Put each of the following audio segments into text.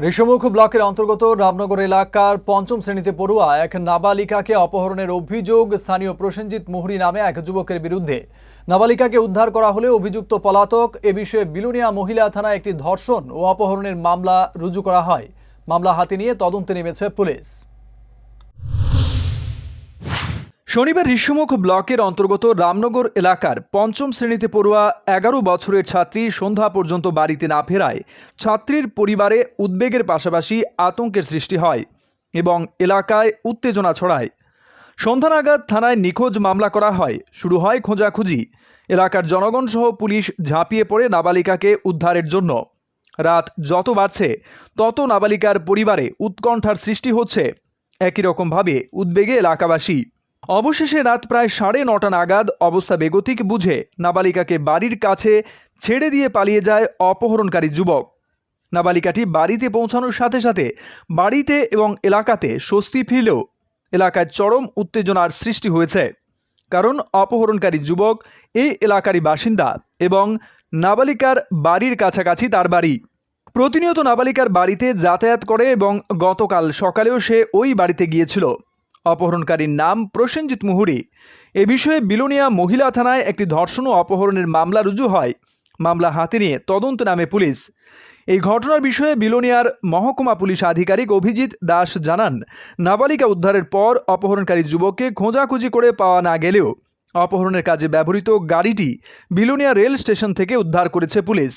ঋষমুখ ব্লকের অন্তর্গত রামনগর এলাকার পঞ্চম শ্রেণীতে পড়ুয়া এক নাবালিকাকে অপহরণের অভিযোগ স্থানীয় প্রসেনজিৎ মুহুরি নামে এক যুবকের বিরুদ্ধে। নাবালিকাকে উদ্ধার করা হলে অভিযুক্ত পলাতক, এ বিষয়ে বিলুনিয়া মহিলা থানায় একটি ধর্ষণ ও অপহরণের মামলা রুজু করা হয়। মামলা হাতে নিয়ে তদন্তে নেমেছে পুলিশ। শনিবার ঋষিমুখ ব্লকের অন্তর্গত রামনগর এলাকার পঞ্চম শ্রেণীতে পড়ুয়া এগারো বছরের ছাত্রী সন্ধ্যা পর্যন্ত বাড়িতে না ফেরায় ছাত্রীর পরিবারে উদ্বেগের পাশাপাশি আতঙ্কের সৃষ্টি হয় এবং এলাকায় উত্তেজনা ছড়ায়। সন্ধ্যা নাগাদ থানায় নিখোঁজ মামলা করা হয়। শুরু হয় খোঁজাখুঁজি। এলাকার জনগণ সহ পুলিশ ঝাঁপিয়ে পড়ে নাবালিকাকে উদ্ধারের জন্য। রাত যত বাড়ছে, তত নাবালিকার পরিবারে উৎকণ্ঠার সৃষ্টি হচ্ছে। একই রকমভাবে উদ্বেগে এলাকাবাসী। অবশেষে রাত প্রায় সাড়ে নটা নাগাদ অবস্থা বেগতিক বুঝে নাবালিকাকে বাড়ির কাছে ছেড়ে দিয়ে পালিয়ে যায় অপহরণকারী যুবক। নাবালিকাটি বাড়িতে পৌঁছানোর সাথে সাথে বাড়িতে এবং এলাকাতে স্বস্তি ফিরলেও এলাকায় চরম উত্তেজনার সৃষ্টি হয়েছে। কারণ অপহরণকারী যুবক এই এলাকারই বাসিন্দা এবং নাবালিকার বাড়ির কাছাকাছি তার বাড়ি। প্রতিনিয়ত নাবালিকার বাড়িতে যাতায়াত করে এবং গতকাল সকালেও সে ওই বাড়িতে গিয়েছিল। অপহরণকারীর নাম প্রসেনজিৎ মুহুরি। এ বিষয়ে বিলোনিয়া মহিলা থানায় একটি ধর্ষণ ও অপহরণের মামলা রুজু হয়। মামলা হাতে নিয়ে তদন্ত নামে পুলিশ। এই ঘটনার বিষয়ে বিলোনিয়ার মহকুমা পুলিশ আধিকারিক অভিজিৎ দাস জানান, নাবালিকা উদ্ধারের পর অপহরণকারী যুবককে খোঁজাখুঁজি করে পাওয়া না গেলেও অপহরণের কাজে ব্যবহৃত গাড়িটি বিলোনিয়া রেল স্টেশন থেকে উদ্ধার করেছে পুলিশ।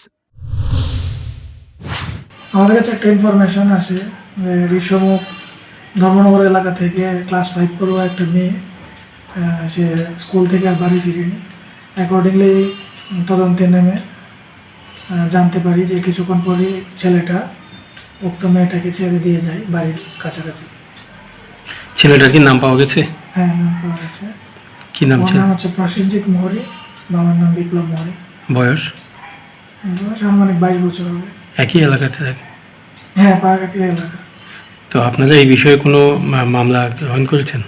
আমাদের কাছে একটা ইনফরমেশন আসে, যে ঋষমুখ ধর্মনগর এলাকা থেকে ক্লাস ফাইভ পড়ুয়া একটা মেয়ে সে স্কুল থেকে আর বাড়ি ফিরেনি। অ্যাকর্ডিংলি তদন্তে নেমে জানতে পারি যে কিছুক্ষণ পরে ছেলেটা উক্ত মেয়েটাকে ছেড়ে দিয়ে যায় বাড়ির কাছাকাছি। ছেলেটার কি নাম পাওয়া গেছে? হ্যাঁ নাম পাওয়া গেছে। কি নাম ছিল? নাম হচ্ছে প্রসেনজিৎ মোহরি বাবার নাম বিপ্লব মোহরি। বয়স? বয়স আনুমানিক বাইশ বছর হবে। একই এলাকাতে থাকে? হ্যাঁ পাহাড়ি এলাকা। তো আপনারা এই বিষয়ে কোনো মামলা গ্রহণ করেছেন?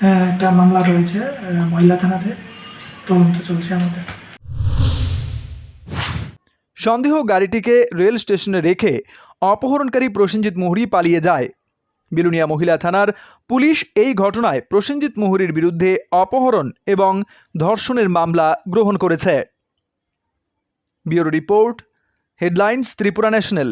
হ্যাঁ একটা মামলা রয়েছে মহিলা থানাতে তদন্ত চলছে আমাদের। সন্দেহ গাড়িটিকে রেল স্টেশনে রেখে অপহরণকারী প্রসেনজিৎ মুহুরি পালিয়ে যায়। বিলুনিয়া মহিলা থানার পুলিশ এই ঘটনায় প্রসেনজিৎ মুহুরির বিরুদ্ধে অপহরণ এবং ধর্ষণের মামলা গ্রহণ করেছে। Bureau report headlines Tripura national.